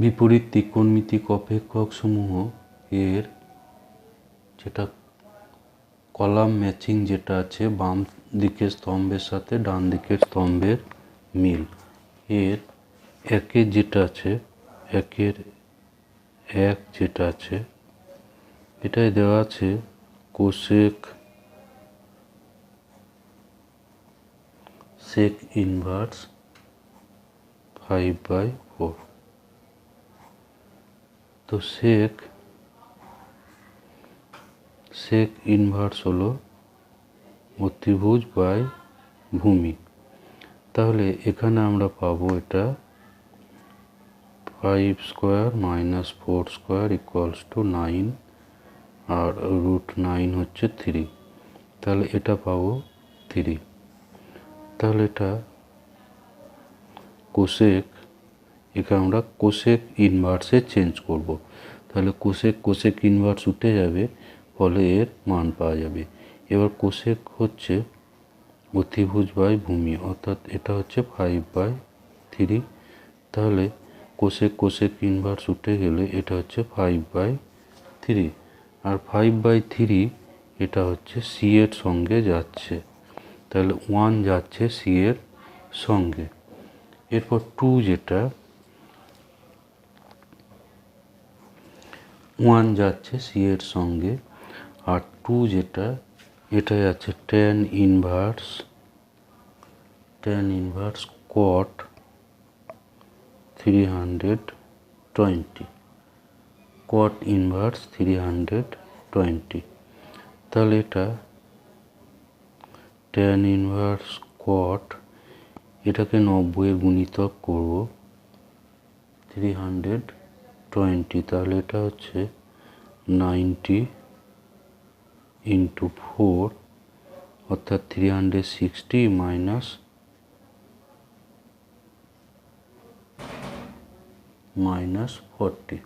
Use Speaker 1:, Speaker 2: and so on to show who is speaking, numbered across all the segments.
Speaker 1: বিপরীত ত্রিকোণমিতিক অপেক্ষক সমূহ এর যেটা কলাম ম্যাচিং যেটা আছে, বাম দিকের স্তম্ভের সাথে ডান দিকের স্তম্ভের মিল। এর একের যেটা আছে, একের এক যেটা আছে, এটাই দেওয়া আছে cosec sec inverse five by four. তো সেক সেক ইনভার্স হলো অতিভুজ বাই ভূমি। তাহলে এখানে আমরা পাবো এটা five square minus four square equals to nine R root nine হচ্ছে থ্রি তাহলে এটা পাবো থ্রি তাহলে এটা কোশেক একে আমরা কোশেক ইনভার্সে চেঞ্জ করব। তাহলে কোশেক কোশেক ইনভার্স উঠে যাবে, ফলে এর মান পাওয়া যাবে। এবার কোশেক হচ্ছে অতিভুজ বাই ভূমি, অর্থাৎ এটা হচ্ছে ফাইভ বাই থ্রি তাহলে কোশেক কোশেক ইনভার্স উঠে গেলে এটা হচ্ছে ফাইভ বাই থ্রি আর ফাইভ বাই থ্রি এটা হচ্ছে সি এর সঙ্গে যাচ্ছে। তাহলে ওয়ান যাচ্ছে সি এর সঙ্গে। এরপর টু যেটা ওয়ান যাচ্ছে সি এর সঙ্গে, আর টু যেটা এটা যাচ্ছে tan inverse tan inverse cot three hundred twenty cot inverse three hundred twenty তাহলে এটা টেন ইনভার্স কট এটাকে নব্বইয়ের গুণিতক করব থ্রি হান্ড্রেড টোয়েন্টি তাহলে এটা হচ্ছে নাইনটি ইন্টু ফোর অর্থাৎ three hundred sixty minus minus forty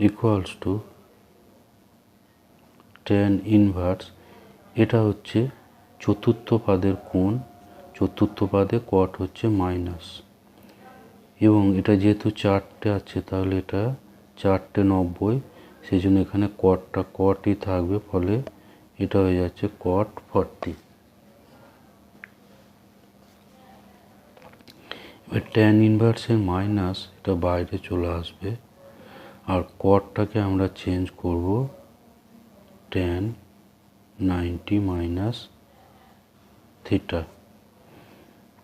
Speaker 1: equals to tan inverse এটা হচ্ছে চতুর্থ পাদের কোণ, চতুর্থ পাদে কট হচ্ছে মাইনাস এবং এটা যেহেতু চারটে আছে, তাহলে এটা চারটে নব্বই সেই জন্য এখানে কটটা কটই থাকবে, ফলে এটা হয়ে যাচ্ছে কট ফর্টি এবার ট্যান ইনভার্সের মাইনাস এটা বাইরে চলে আসবে, আর কটটাকে আমরা চেঞ্জ করব ট্যান নাইনটি মাইনাস থিটা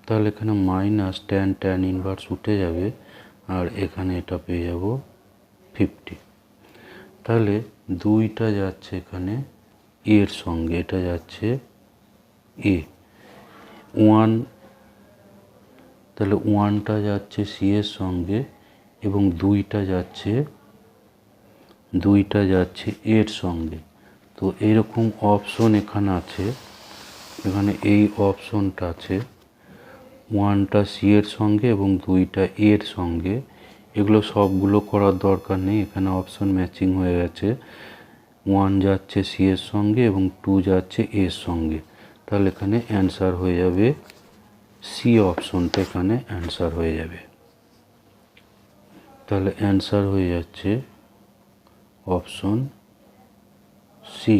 Speaker 1: তাহলে এখানে মাইনাস ট্যান ট্যান ইনভার্স উঠে যাবে আর এখানে এটা পেয়ে যাব ফিফটি তাহলে দুইটা যাচ্ছে এখানে এর সঙ্গে, এটা যাচ্ছে এ ওয়ান তাহলে ওয়ানটা যাচ্ছে সি এর সঙ্গে এবং দুইটা যাচ্ছে দুইটা যাচ্ছে এর সঙ্গে। তো এইরকম অপশন এখানে আছে। এখানে এই অপশনটা আছে। ওয়ানটা সি এর সঙ্গে এবং দুইটা এ এর সঙ্গে। এগুলো সবগুলো করার দরকার নেই, এখানে অপশন ম্যাচিং হয়ে গেছে। ওয়ান যাচ্ছে সি এর সঙ্গে এবং টু যাচ্ছে এর সঙ্গে। তাহলে এখানে অ্যান্সার হয়ে যাবে, সি অপশনটা এখানে অ্যান্সার হয়ে যাবে। তাহলে অ্যান্সার হয়ে যাচ্ছে অপশন সি।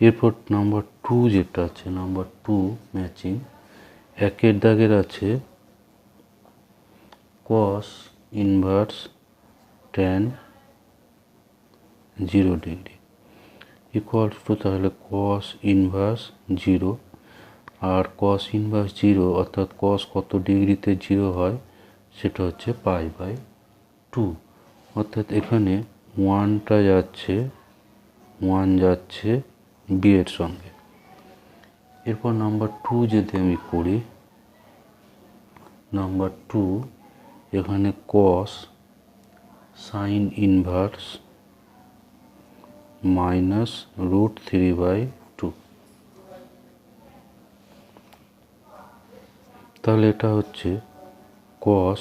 Speaker 1: এরপর নাম্বার টু যেটা আছে নাম্বার টু ম্যাচিং একের দাগের আছে cos inverse tan zero degree equals to তাহলে কস ইনভার্স জিরো আর কস ইনভার্স জিরো অর্থাৎ কস কত ডিগ্রিতে জিরো হয়, সেটা হচ্ছে পাই বাই টু অর্থাৎ এখানে ওয়ানটা যাচ্ছে ওয়ান যাচ্ছে বি এর সঙ্গে। এরপর নাম্বার টু যদি আমি করি নাম্বার টু এখানে cos sine inverse minus root three by two তাহলে এটা হচ্ছে কস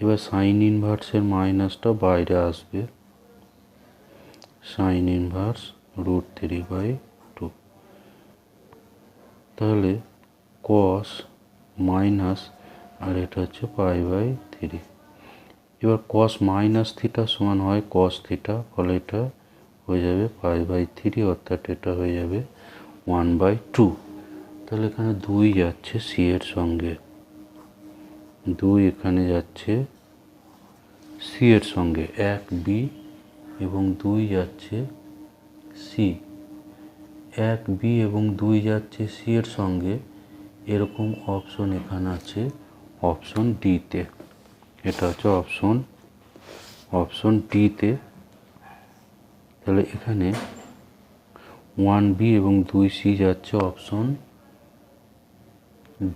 Speaker 1: এবার সাইন ইনভার্সের মাইনাসটা বাইরে আসবে। Sine inverse root three by তাহলে কস মাইনাস আর এটা হচ্ছে পাই বাই থ্রি এবার কস মাইনাস থিটা সমান হয় কস থিটা ফলে এটা হয়ে যাবে পাই বাই থ্রি অর্থাৎ এটা হয়ে যাবে ওয়ান বাই টু তাহলে এখানে দুই যাচ্ছে সি এর সঙ্গে। দুই এখানে যাচ্ছে সি এর সঙ্গে, এক বি এবং দুই যাচ্ছে সি এক বি এবং দুই যাচ্ছে সি এর সঙ্গে। এরকম অপশন এখানে আছে অপশন ডিতে এটা হচ্ছে অপশন অপশন ডিতে তাহলে এখানে ওয়ান বি এবং দুই সি যাচ্ছে অপশন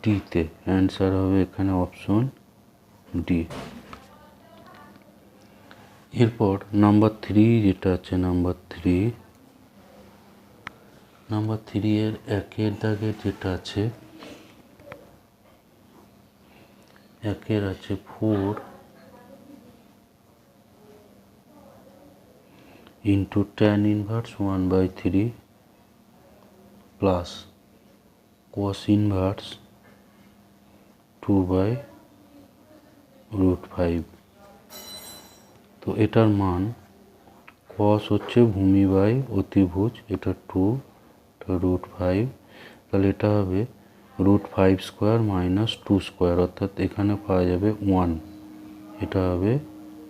Speaker 1: ডিতে অ্যান্সার হবে এখানে অপশন ডি এরপর নাম্বার থ্রি যেটা আছে নাম্বার থ্রি নাম্বার থ্রি এর একের দাগের যেটা আছে, একের আছে four into tan inverse one by three plus cos inverse two by root five তো এটার মান cos হচ্ছে ভূমি বাই অতিভুজ, এটা টু রুট ফাইভ তাহলে এটা হবে root five square minus two square অর্থাৎ এখানে পাওয়া যাবে ওয়ান এটা হবে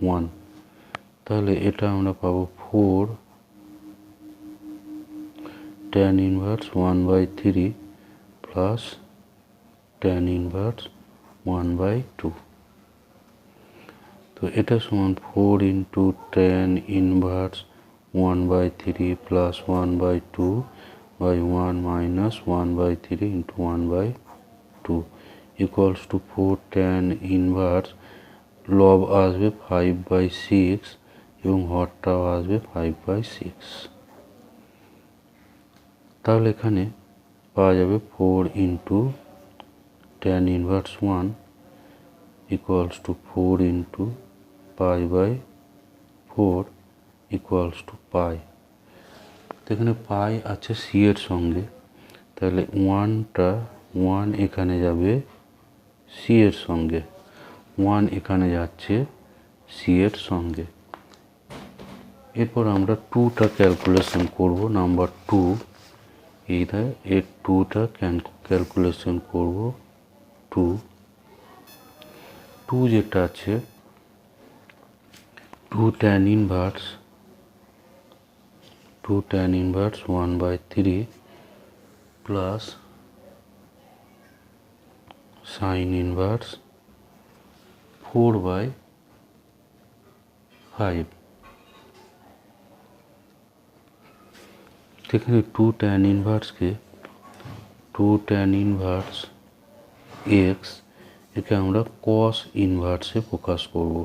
Speaker 1: ওয়ান তাহলে এটা আমরা পাবো four tan inverse one by three plus tan inverse one by two তো এটা সমান four into tan inverse one by three plus one by two by one minus one by three into one by two equals to four tan inverse লব আসবে five by six এবং হরটাও আসবে five by six তাহলে এখানে পাওয়া যাবে four into tan inverse one equals to four into pi by four equals to pi এখানে pi আছে সি এর সঙ্গে। তাহলে ওয়ানটা ওয়ান এখানে যাবে সি এর সঙ্গে। ওয়ান এখানে যাচ্ছে সি এর সঙ্গে। এরপর আমরা টুটা ক্যালকুলেশন করব। নাম্বার টু এইটা এর টুটা ক্যালকুলেশন করব টু টু যেটা আছে two tan inverse two tan inverse one by three plus sine inverse four by five এখানে টু ট্যান ইনভার্সকে টু ট্যান ইনভার্স এক্স একে আমরা কস ইনভার্সে প্রকাশ করব।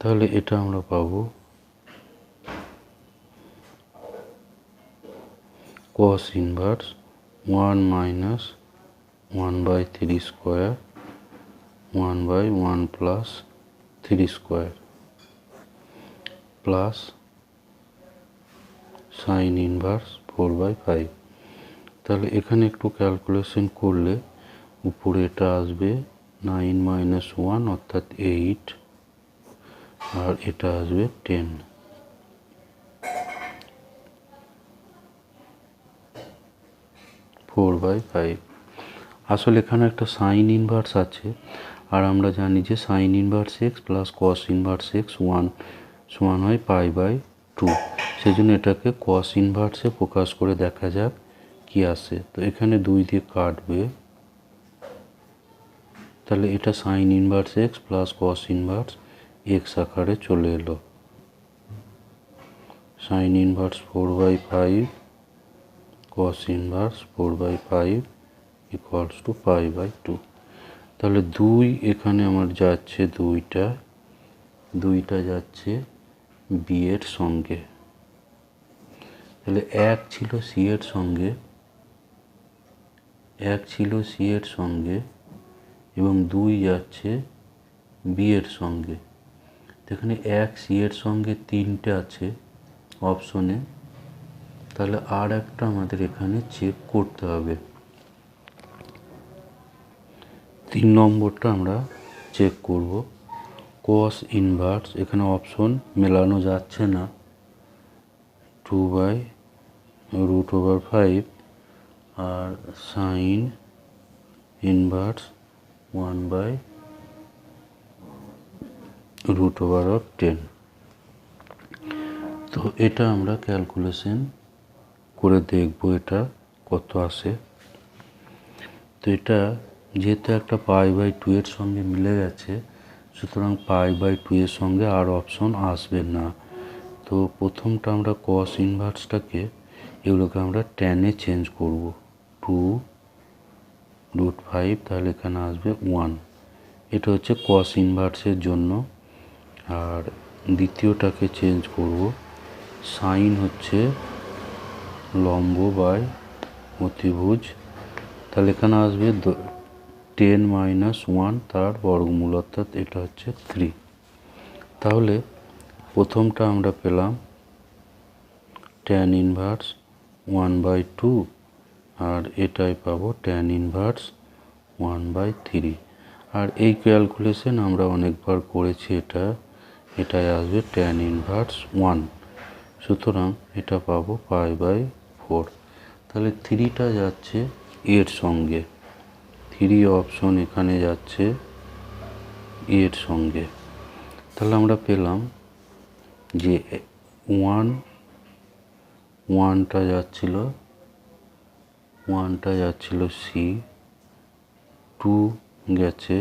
Speaker 1: তাহলে এটা আমরা পাবো cos inverse one minus one by three square one by one plus three square plus sine inverse four by five তাহলে এখানে একটু ক্যালকুলেশন করলে উপরে এটা আসবে নাইন মাইনাস ওয়ান অর্থাৎ এইট আর এটা আসবে টেন ফোর বাই ফাইভ আসলে এখানে একটা সাইন ইনভার্স আছে, আর আমরা জানি যে sine inverse X plus cos inverse X one সমান হয় পাই বাই টু সেই জন্য এটাকে কস ইনভার্সে প্রকাশ করে দেখা যাক কি আসে। তো এখানে দুই দিয়ে কাটবে। তাহলে এটা sine inverse X plus cos inverse X আকারে চলে এলো। Sine inverse four by five cos inverse four by five equals to five by two তাহলে দুই এখানে আমার যাচ্ছে দুইটা দুইটা যাচ্ছে বি এর সঙ্গে। তাহলে এক ছিল সি এর সঙ্গে, এক ছিল সি এর সঙ্গে, এবং দুই যাচ্ছে বি এর সঙ্গে। এখানে এক, সি এর সঙ্গে তিনটে আছে অপশনে তাহলে আর একটা আমাদের এখানে চেক করতে হবে। তিন নম্বরটা আমরা চেক করব। কস ইনভার্স এখানে অপশন মেলানো যাচ্ছে না। Two by root over five R sine inverse one by root over of ten তো এটা আমরা ক্যালকুলেশন করে দেখব এটা কত আসে তো এটা যেহেতু একটা পাই বাই টু এর সঙ্গে মিলে গেছে, সুতরাং পাই বাই টু এর সঙ্গে আর অপশন আসবে না। তো প্রথমটা আমরা কস ইনভার্সটাকে এগুলোকে আমরা টেনে চেঞ্জ করব। টু রুট ফাইভ তাহলে এখানে আসবে ওয়ান এটা হচ্ছে কস ইনভার্সের জন্য। আর দ্বিতীয়টাকে চেঞ্জ করব। সাইন হচ্ছে লম্ব বাই অতিভুজ। তাহলে এখানে আসবে টেন মাইনাস ওয়ান তার বর্গমূল, অর্থাৎ এটা হচ্ছে থ্রি তাহলে প্রথমটা আমরা পেলাম tan inverse one by two আর এটাই পাবো tan inverse one by three আর এই ক্যালকুলেশন আমরা অনেকবার করেছি এটা। এটাই আসবে ট্যান ইনভার্স ওয়ান সুতরাং এটা পাবো পাই বাই ফোর তাহলে থ্রিটা যাচ্ছে এর সঙ্গে। থ্রি অপশন এখানে যাচ্ছে এর সঙ্গে। তাহলে আমরা পেলাম যে ওয়ান ওয়ানটা যাচ্ছিল ওয়ানটা যাচ্ছিল সি টু গেছে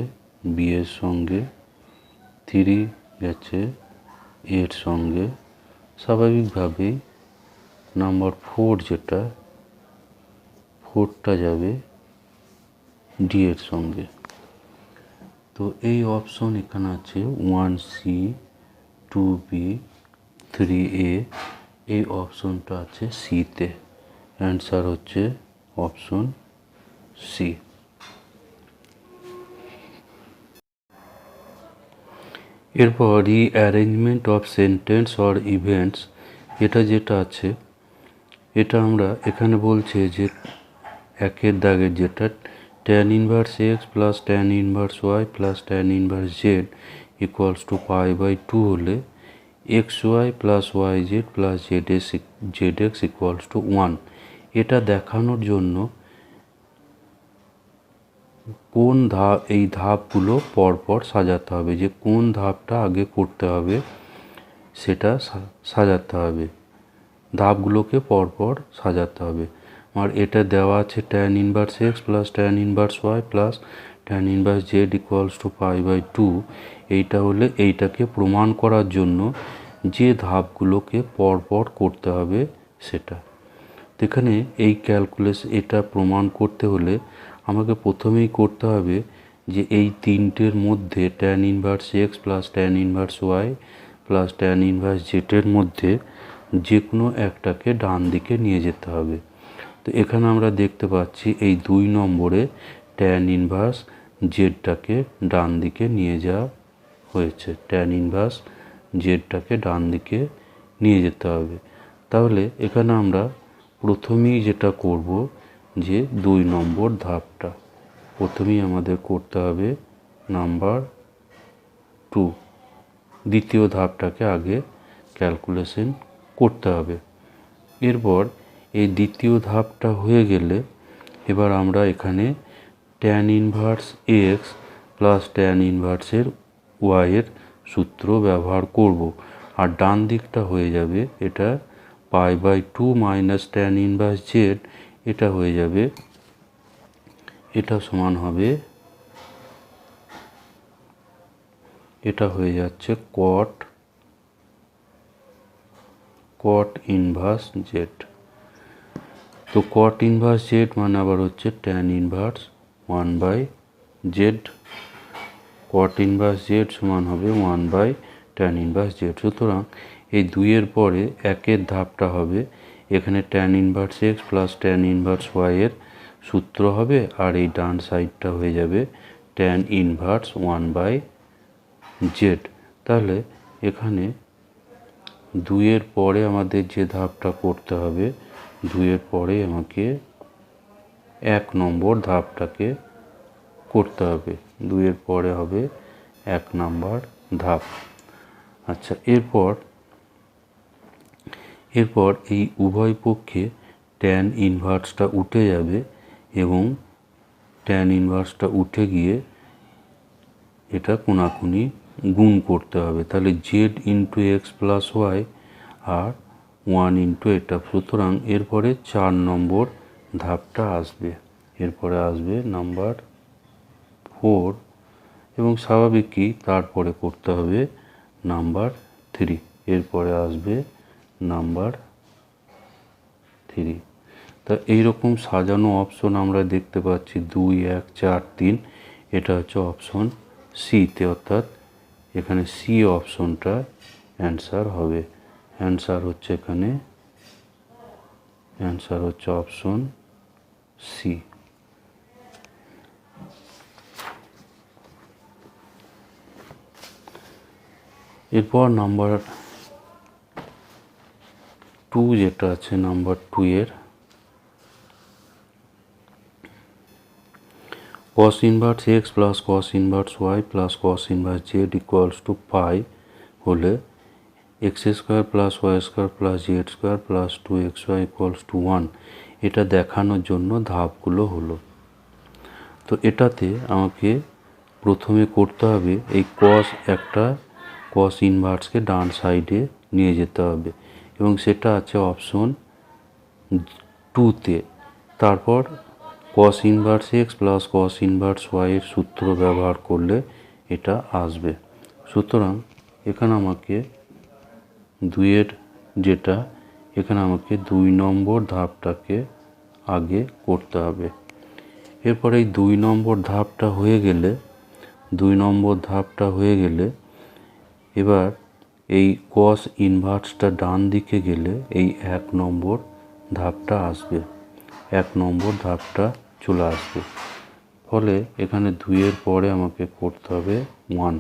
Speaker 1: বি এর সঙ্গে। থ্রি গেছে, এর সঙ্গে স্বাভাবিকভাবেই নাম্বার ফোর যেটা ফোরটা যাবে ডি এর সঙ্গে। তো এই অপশন এখানে আছে one C two B three A এই অপশনটা আছে সিতে অ্যান্সার হচ্ছে অপশন সি এরপর rearrangement of sentence or events এটা যেটা আছে, এটা আমরা এখানে বলছে যে একের দাগের যেটা tan inverse X plus tan inverse Y plus tan inverse Z equals to pi by two হলে X Y plus Y Z plus Z S Z X equals to one এটা দেখানোর জন্য কোন ধাপ এই ধাপগুলো পরপর সাজাতে হবে, যে কোন ধাপটা আগে করতে হবে সেটা সাজাতে হবে। ধাপগুলোকে পরপর সাজাতে হবে। আর এটা দেওয়া আছে tan inverse X plus tan inverse Y plus tan inverse Z equals to pi by two এইটা হলে এইটাকে প্রমাণ করার জন্য যে ধাপগুলোকে পরপর করতে হবে সেটা। এখানে এই ক্যালকুলেস এটা প্রমাণ করতে হলে আমাকে প্রথমেই করতে হবে যে এই তিনটের মধ্যে tan inverse X plus tan inverse Y plus tan inverse জেটের মধ্যে যে কোনো একটাকে ডান দিকে নিয়ে যেতে হবে। তো এখানে আমরা দেখতে পাচ্ছি এই দুই নম্বরে ট্যান ইনভার্স জেডটাকে ডান দিকে নিয়ে যাওয়া হয়েছে। ট্যান ইনভার্স জেডটাকে ডান দিকে নিয়ে যেতে হবে। তাহলে এখানে আমরা প্রথমেই যেটা করব যে দুই নম্বর ধাপটা। প্রথমেই আমাদের করতে হবে নাম্বার টু। দ্বিতীয় ধাপটাকে আগে ক্যালকুলেশন করতে হবে। এরপর এই দ্বিতীয় ধাপটা হয়ে গেলে এবার আমরা এখানে tan inverse X plus tan ইনভার্সের ওয়াইয়ের সূত্র ব্যবহার করব। আর ডান দিকটা হয়ে যাবে এটা pi by two minus tan inverse Z এটা হয়ে যাবে, এটা সমান হবে, এটা হয়ে যাচ্ছে কট কট ইনভার্স জেড তো কট ইনভার্স জেড মানে আবার হচ্ছে tan inverse one by Z cot inverse Z সমান হবে one by tan inverse Z সুতরাং এই দুইয়ের পরে একের ধাপটা হবে এখানে tan inverse X plus tan inverse ওয়াইয়ের সূত্র হবে আর এই ডান সাইডটা হয়ে যাবে tan inverse one by Z তাহলে এখানে দুইয়ের পরে আমাদের যে ধাপটা করতে হবে, দুইয়ের পরে আমাকে এক নম্বর ধাপটাকে করতে হবে। দুইয়ের পরে হবে এক নাম্বার ধাপ। আচ্ছা এরপর এরপর এই উভয় পক্ষে ট্যান ইনভার্সটা উঠে যাবে এবং ট্যান ইনভার্সটা উঠে গিয়ে এটা কোনাকুনি গুণ করতে হবে। তাহলে Z into X plus Y আর ওয়ান ইন্টু এটা। সুতরাং এরপরে চার নম্বর ধাপটা আসবে। এরপরে আসবে নাম্বার ফোর এবং স্বাভাবিকই তারপরে করতে হবে নাম্বার থ্রি এরপরে আসবে নাম্বার থ্রি তা এইরকম সাজানো অপশন আমরা দেখতে পাচ্ছি দুই, এক, চার, তিন। এটা হচ্ছে অপশন সিতে অর্থাৎ এখানে সি অপশনটা অ্যান্সার হবে। অ্যান্সার হচ্ছে এখানে অ্যান্সার হচ্ছে অপশন সি এরপর নাম্বার টু যেটা আছে, নাম্বার টু এর। cos inverse X plus cos inverse Y plus cos inverse Z equals to pi হলে X square plus Y square plus Z square plus two X Y equals to one এটা দেখানোর জন্য ধাপগুলো হলো। তো এটাতে আমাকে প্রথমে করতে হবে এই কস একটা কস ইনভার্সকে ডান সাইডে নিয়ে যেতে হবে। এবং সেটা আছে অপশন টুতে তারপর cos inverse X plus cos inverse ওয়াইয়ের সূত্র ব্যবহার করলে এটা আসবে। সুতরাং এখানে আমাকে দুইয়ের যেটা, এখানে আমাকে দুই নম্বর ধাপটাকে আগে করতে হবে। এরপর এই দুই নম্বর ধাপটা হয়ে গেলে, দুই নম্বর ধাপটা হয়ে গেলে এবার এই কস ইনভার্সটা ডান দিকে গেলে এই এক নম্বর ধাপটা আসবে। এক নম্বর ধাপটা চলে আসবে। ফলে এখানে দুইয়ের পরে আমাকে করতে হবে ওয়ান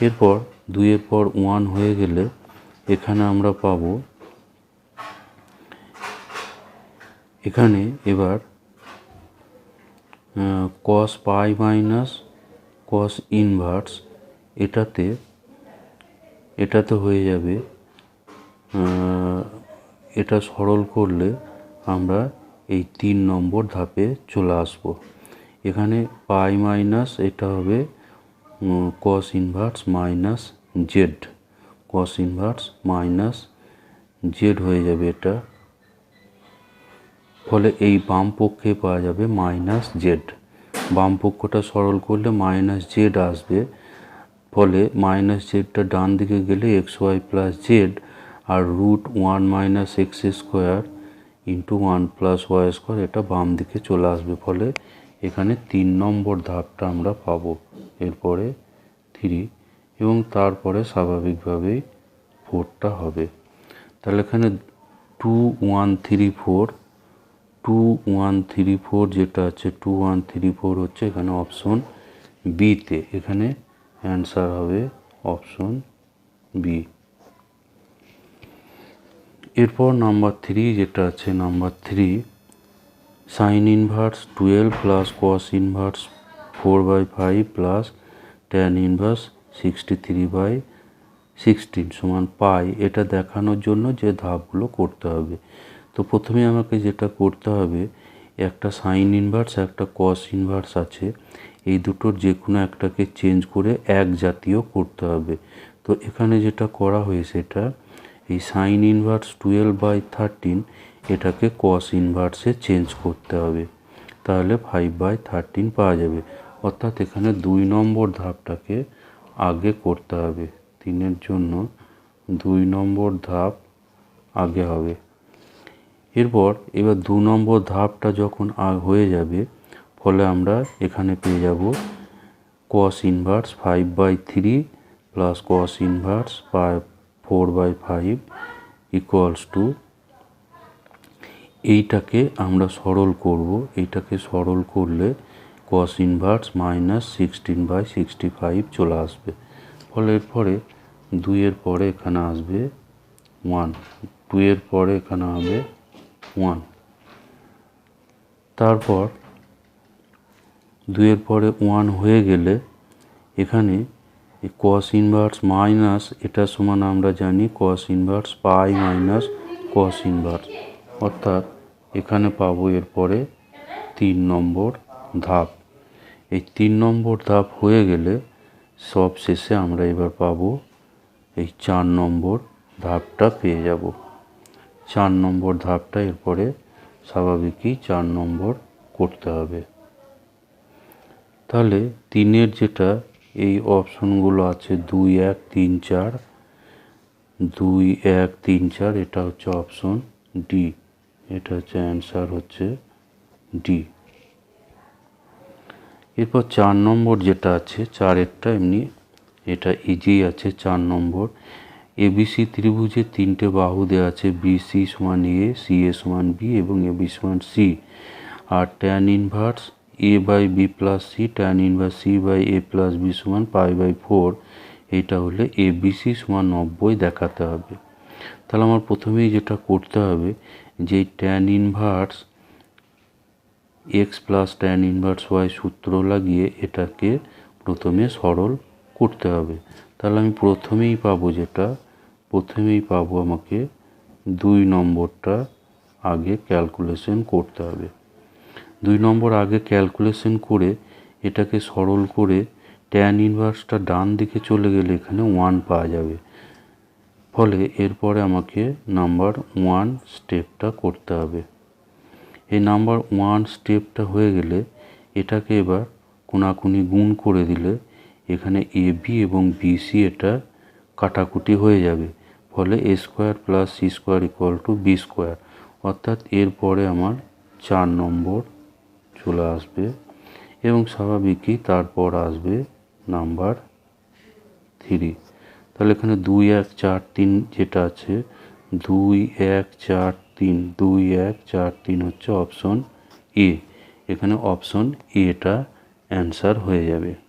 Speaker 1: এরপর দুইয়ের পর ওয়ান হয়ে গেলে এখানে আমরা পাবো এখানে এবার কস পাই মাইনাস কস ইনভার্স এটাতে এটাতে হয়ে যাবে এটা সরল করলে আমরা এই তিন নম্বর ধাপে চলে আসব। এখানে পাই মাইনাস এটা হবে cos inverse minus Z cos inverse minus Z হয়ে যাবে এটা। ফলে এই বাম পক্ষে পাওয়া যাবে মাইনাস জেড বাম পক্ষটা সরল করলে মাইনাস জেড আসবে। ফলে মাইনাস জেডটা ডান দিকে গেলে এক্স ওয়াই প্লাস জেড আর root one minus X square into one plus Y square এটা বাম দিকে চলে আসবে। ফলে এখানে তিন নম্বর ধাপটা আমরা পাবো এরপরে থ্রি এবং তারপরে স্বাভাবিকভাবেই ফোরটা হবে। তাহলে এখানে two one three four two one three four যেটা আছে টু ওয়ান থ্রি ফোর হচ্ছে এখানে অপশন বিতে এখানে অ্যান্সার হবে অপশন বি। এরপর নাম্বার থ্রি যেটা আছে, number three sine inverse twelve plus cos inverse four by five plus tan inverse sixty three by sixteen সমান পাই। এটা দেখানোর জন্য যে ধাপগুলো করতে হবে। তো প্রথমে আমাকে যেটা করতে হবে, একটা সাইন ইনভার্স একটা কস ইনভার্স আছে। এই দুটোর যে কোনো একটাকে চেঞ্জ করে এক জাতীয় করতে হবে। তো এখানে যেটা করা হয়েছে এটা, এই sine inverse twelve by thirteen এটাকে কস ইনভার্সে চেঞ্জ করতে হবে। তাহলে ফাইভ বাই থার্টিন পাওয়া যাবে। অর্থাৎ এখানে দুই নম্বর ধাপটাকে আগে করতে হবে। তিনের জন্য দুই নম্বর ধাপ আগে হবে। এরপর এবার দু নম্বর ধাপটা যখন হয়ে যাবে ফলে আমরা এখানে পেয়ে যাব cos inverse five by three plus cos inverse four by five equals to এইটাকে আমরা সরল করব। এইটাকে সরল করলে cos inverse minus sixteen by sixty five চলে আসবে। ফলে এরপরে দুইয়ের পরে এখানে আসবে ওয়ান টুয়ের পরে এখানে হবে ওয়ান তারপর দুইয়ের পরে ওয়ান হয়ে গেলে এখানে কস ইনভার্স মাইনাস এটা সমান আমরা জানি cos inverse pi minus cos inverse অর্থাৎ এখানে পাবো এরপরে তিন নম্বর ধাপ। এই তিন নম্বর ধাপ হয়ে গেলে সব শেষে আমরা এবার পাবো এই চার নম্বর ধাপটা পেয়ে যাব। চার নম্বর ধাপটা এরপরে স্বাভাবিকই চার নম্বর করতে হবে। তাহলে তিনের যেটা, এই অপশনগুলো আছে দুই এক তিন চার, দুই এক তিন চার, এটা হচ্ছে অপশন ডি এটা হচ্ছে অ্যান্সার হচ্ছে ডি এরপর চার নম্বর যেটা আছে, চারেরটা এমনি, এটা ইজি আছে চার নম্বর। এবিসি ত্রিভুজে তিনটে বাহু দেওয়া আছে বিসি সমান এ সি এ সমান বি এবং এ বি সমান C R tan inverse A by B plus C tan inverse C by A plus B সমান পাই বাই ফোর এইটা হলে এ বিসি সমান নব্বই দেখাতে হবে। তাহলে আমার প্রথমেই যেটা করতে হবে, যে tan inverse X plus tan inverse Y সূত্র লাগিয়ে এটাকে প্রথমে সরল করতে হবে। তাহলে আমি প্রথমেই পাবো যেটা, প্রথমেই পাবো আমাকে দুই নম্বরটা আগে ক্যালকুলেশন করতে হবে। দুই নম্বর আগে ক্যালকুলেশন করে এটাকে সরল করে ট্যান ইনভার্সটা ডান দিকে চলে গেলে এখানে ওয়ান পাওয়া যাবে। ফলে এরপরে আমাকে নাম্বার ওয়ান স্টেপটা করতে হবে। এই নাম্বার ওয়ান স্টেপটা হয়ে গেলে এটাকে এবার কোনাকুনি গুণ করে দিলে এখানে এ বি এবং বিসি এটা কাটাকুটি হয়ে যাবে। ফলে A square plus C square equal to B square অর্থাৎ এরপরে আমার চার নম্বর চলে আসবে এবং স্বাভাবিকই তারপর আসবে নাম্বার থ্রি। তাহলে এখানে দুই, এক, চার, তিন যেটা আছে, দুই, এক, চার, তিন, দুই, এক, চার, তিন হচ্ছে অপশন এ। এখানে অপশন এটা অ্যান্সার হয়ে যাবে।